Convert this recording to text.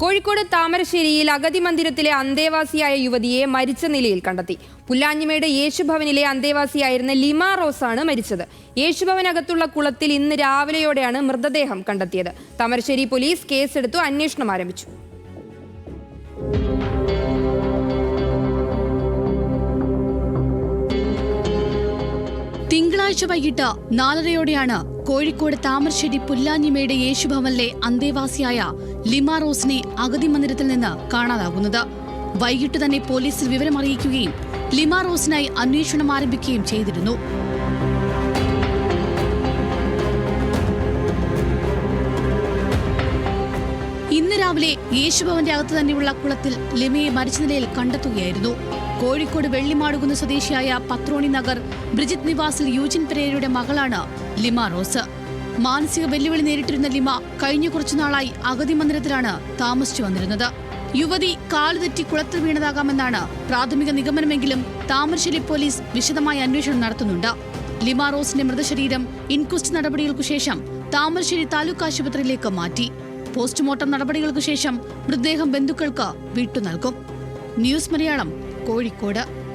കോഴിക്കോട് താമരശ്ശേരിയിൽ അഗതി മന്ദിരത്തിലെ അന്തേവാസിയായ യുവതിയെ മരിച്ച നിലയിൽ കണ്ടെത്തി. പുല്ലാഞ്ഞിമേട് യേശുഭവനിലെ അന്തേവാസിയായിരുന്ന ലിമ റോസാണ് മരിച്ചത്. യേശുഭവനകത്തുള്ള കുളത്തിൽ ഇന്ന് രാവിലെയോടെയാണ് മൃതദേഹം കണ്ടെത്തിയത്. താമരശ്ശേരി പോലീസ് കേസെടുത്തു അന്വേഷണം ആരംഭിച്ചു. തിങ്കളാഴ്ച വൈകിട്ട് നാലരയോടെയാണ് കോഴിക്കോട് താമരശ്ശേരി പുല്ലാഞ്ഞിമയുടെ യേശുഭവനിലെ അന്തേവാസിയായ ലിമ റോസിനെ അഗതി മന്ദിരത്തിൽ നിന്ന് കാണാതാകുന്നത്. വൈകിട്ട് തന്നെ പോലീസിൽ വിവരമറിയിക്കുകയും ലിമ റോസിനായി അന്വേഷണം ആരംഭിക്കുകയും ചെയ്തിരുന്നു. ഇന്ന് രാവിലെ യേശുഭവന്റെ അകത്ത് തന്നെയുള്ള കുളത്തിൽ ലിമയെ മരിച്ച നിലയിൽ കണ്ടെത്തുകയായിരുന്നു. കോഴിക്കോട് വെള്ളിമാടുകുന്ന സ്വദേശിയായ പത്രോണി നഗർ ബ്രിജിത് നിവാസിൽ യൂജിൻ പെരേരയുടെ മകളാണ് ലിമ റോസ്. മാനസിക വെല്ലുവിളി നേരിട്ടിരുന്ന ലിമ കഴിഞ്ഞ കുറച്ചുനാളായി അഗതി മന്ദിരത്തിലാണ് താമസിച്ചു വന്നിരുന്നത്. യുവതി കാലുതെറ്റി കുളത്തിൽ വീണതാകാമെന്നാണ് പ്രാഥമിക നിഗമനമെങ്കിലും താമരശ്ശേരി പോലീസ് വിശദമായ അന്വേഷണം നടത്തുന്നുണ്ട്. ലിമ റോസിന്റെ മൃതശരീരം ഇൻക്വസ്റ്റ് നടപടികൾക്കു ശേഷം താമരശ്ശേരി താലൂക്ക് ആശുപത്രിയിലേക്ക് മാറ്റി. പോസ്റ്റ്മോർട്ടം നടപടികൾക്കു ശേഷം മൃതദേഹം ബന്ധുക്കൾക്ക് വിട്ടു നൽകും. ന്യൂസ് മലയാളം കോഴിക്കോട്.